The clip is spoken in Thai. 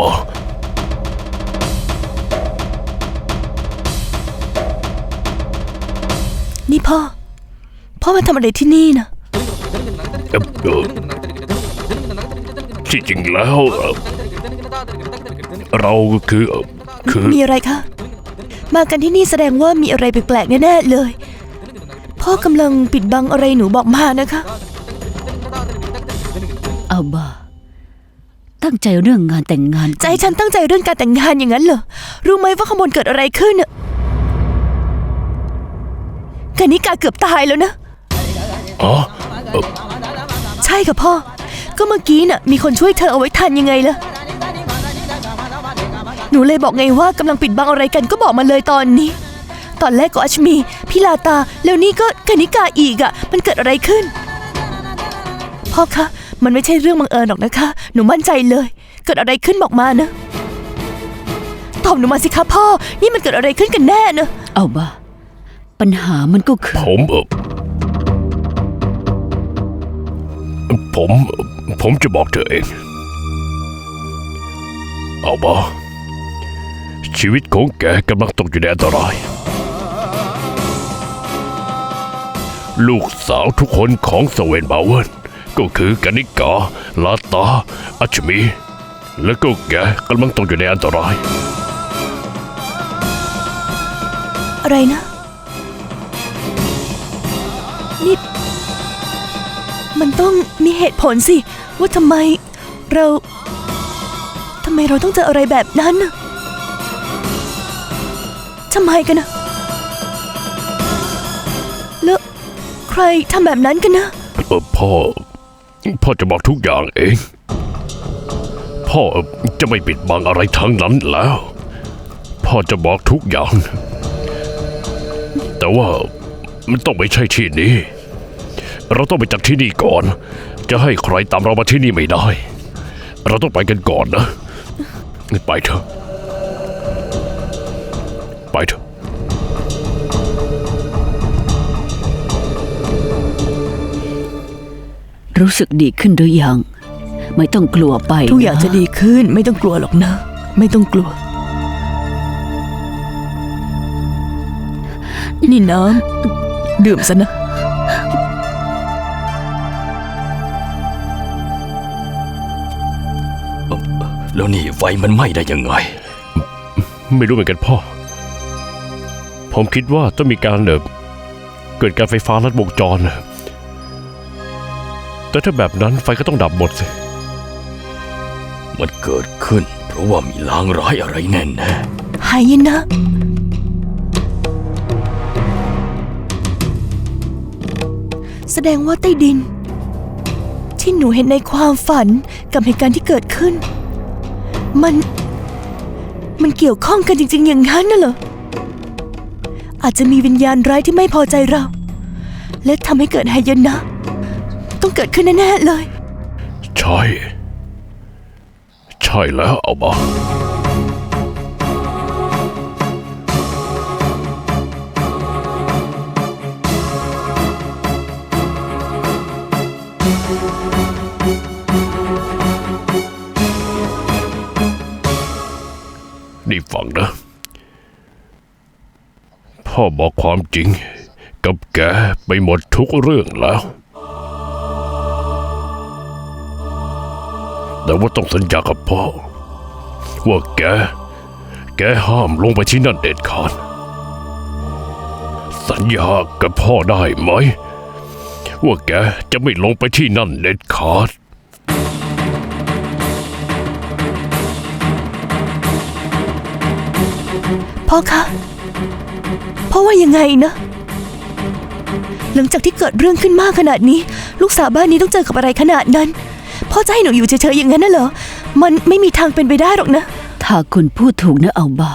มนี่พ่อ พ่อมาทำอะไรที่นี่นะที่จริงแล้วเราคือคือมีอะไรคะ มากันที่นี่แสดงว่ามีอะไรแปลกๆแน่ๆเลย พ่อกำลังปิดบังอะไรหนูบอกมานะคะ เอาบ่า ตั้งใจเรื่องงานแต่งงานจะให้ฉันตั้งใจเรื่องการแต่งงานอย่างนั้นเหรอ รู้ไหมว่าขางบวนเกิดอะไรขึ้นน่ะกานิกาเกือบตายแล้วนะ อ๋อเอ่อใช่ค่ะพ่อ ก็เมื่อกี้น่ะ มีคนช่วยเธอเอาไว้ทันยังไงล่ะ หนูเลยบอกไงว่ากำลังปิดบังอะไรกันก็บอกมาเลยตอนนี้ ตอนแรกก็อัชมีพี่ลาตา แล้วนี่ก็กานิกาอีกอะ่ะมันเกิดอะไรขึ้น พ่อคะ มันไม่ใช่เรื่องบังเอิญหรอกนะคะ หนูมั่นใจเลย เกิดอะไรขึ้นบอกมานะตอบหนูมาสิคะพ่อ นี่มันเกิดอะไรขึ้นกันแน่เนอะเอาบาปัญหามันก็คือ ผมเอ่อผมผมจะบอกเธอเอง เอาบาชีวิตของแกกำลังตกอยู่ในอันตราย ลูกสาวทุกคนของสเวนบาวเวน ก็คือกานิกาลาตาอัชมี และก็แกกำลังตกอยู่ในอันตราย อะไรนะ นี่ มันต้องมีเหตุผลสิ ว่าทำไมเราทำไมเราต้องเจออะไรแบบนั้นน่ะทำไมกันนะแล้วใครทำแบบนั้นกันนะ เออพ่อ พ่อจะบอกทุกอย่างเอง พ่อจะไม่ปิดบังอะไรทั้งนั้นแล้ว พ่อจะบอกทุกอย่าง แต่ว่ามันต้องไม่ใช่ที่นี้ เราต้องไปจากที่นี่ก่อน จะให้ใครตามเรามาที่นี่ไม่ได้ เราต้องไปกันก่อนนะ ไปเถอะ ไปเถอะ รู้สึกดีขึ้นหรือยัง ไม่ต้องกลัวไปทุกอย่างนจะดีขึ้น ไม่ต้องกลัวหรอกนะ ไม่ต้องกลัว นี่น้ำดื่มซะนะ แล้วนี่ไฟมันไหม้ได้ยังไง ไม่รู้เหมือนกันพ่อ ผมคิดว่าต้องมีการเออเกิดการไฟฟ้าลัดวงจรน่ะ แต่ถ้าแบบนั้นไฟก็ต้องดับหมดสิ มันเกิดขึ้น เพราะว่ามีลางร้ายอะไรแน่แน่หายนะ แสดงว่าใต้ดิน ที่หนูเห็นในความฝันกับเหตุการณ์ที่เกิดขึ้น มัน มันเกี่ยวข้องกันจริง ๆ อย่างนั้นน่ะเหรอ อาจจะมีวิญญาณร้ายที่ไม่พอใจเรา และทำให้เกิดหายนะ ต้องเกิดขึ้นแน่ๆเลย ใช่ ใช่แล้วเอามานี่ฟังนะ พ่อบอกความจริง กับแกไปหมดทุกเรื่องแล้ว แต่ว่าต้องสัญญากับพ่อ ว่าแก แกห้ามลงไปที่นั่นเด็ดขาด สัญญากับพ่อได้ไหม ว่าแกจะไม่ลงไปที่นั่นเด็ดขาดพ่อคะพ่อว่ายังไงนะ หลังจากที่เกิดเรื่องขึ้นมากขนาดนี้ ลูกสาวบ้านนี้ต้องเจอกับอะไรขนาดนั้น พ่อจะให้หนูอยู่เฉยๆอย่างนั้นน่ะเหรอ มันไม่มีทางเป็นไปได้หรอกนะ ถ้าคุณพูดถูกนะเอาบา